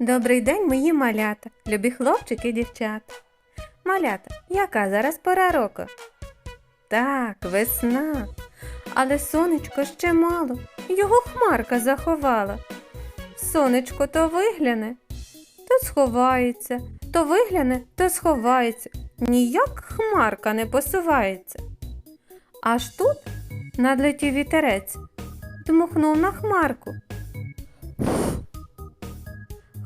Добрий день, мої малята, любі хлопчики і дівчата. Малята, яка зараз пора року? Так, весна. Але сонечко ще мало, його хмарка заховала. Сонечко то вигляне, то сховається, то вигляне, то сховається. Ніяк хмарка не посувається. Аж тут надлетів вітерець, дмухнув на хмарку.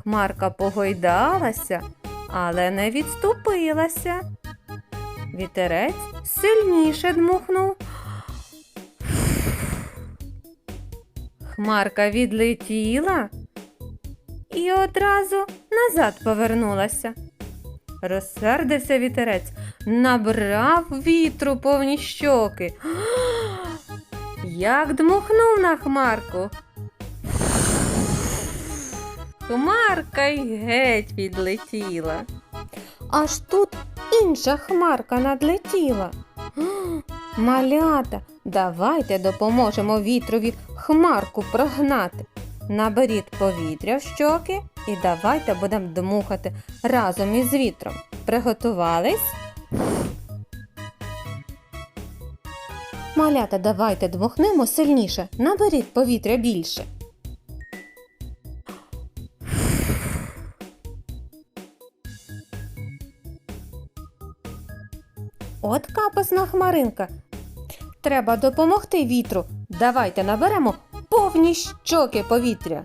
Хмарка погойдалася, але не відступилася. Вітерець сильніше дмухнув. Хмарка відлетіла і одразу назад повернулася. Розсердився вітерець, набрав вітру повні щоки. Як дмухнув на хмарку. Хмарка й геть відлетіла. Аж тут інша хмарка надлетіла. Малята, давайте допоможемо вітрові хмарку прогнати. Наберіть повітря в щоки і давайте будемо дмухати разом із вітром. Приготувались? Малята, давайте дмухнемо сильніше. Наберіть повітря більше. От капосна хмаринка. Треба допомогти вітру. Давайте наберемо повні щоки повітря.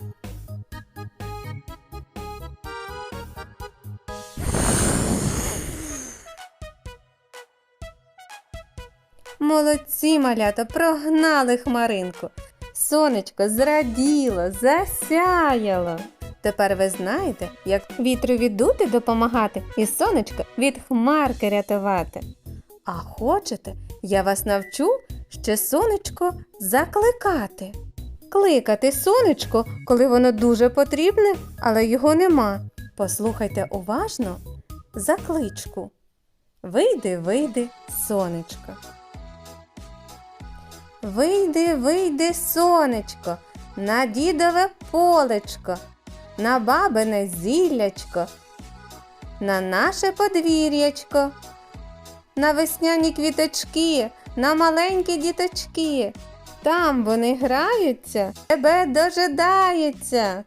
Молодці малята прогнали хмаринку. Сонечко зраділо, засяяло. Тепер ви знаєте, як вітру від дути допомагати і сонечко від хмарки рятувати. А хочете, я вас навчу ще сонечко закликати. Кликати сонечко, коли воно дуже потрібне, але його нема. Послухайте уважно закличку. Вийди, вийди, сонечко. Вийди, вийди, сонечко, на дідове полечко, на бабине зіллячко, на наше подвір'ячко, на весняні квіточки, на маленькі діточки. Там вони граються, тебе дожидаються.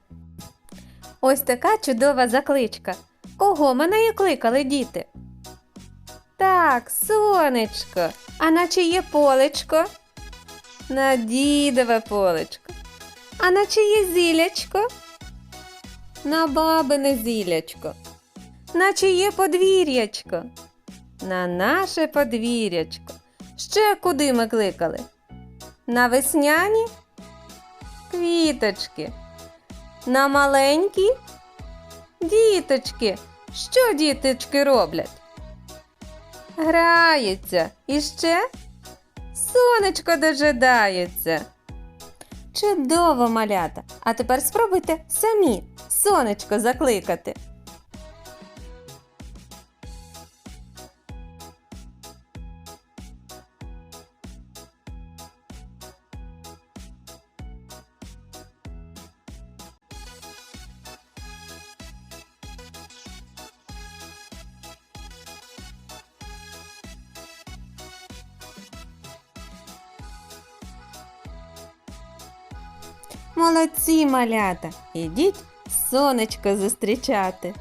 Ось така чудова закличка. Кого мене і кликали діти? Так, сонечко, а на чиє полечко? На дідове полечко. А на чиє зілячко? На бабине зілячко. На чиє подвір'ячко? На наше подвір'ячко. Ще куди ми кликали? На весняні квіточки. На маленькі діточки. Що діточки роблять? Граються. І ще сонечко дожидається. Чудово, малята. А тепер спробуйте самі сонечко закликати. Молодці, малята! Ідіть сонечко зустрічати.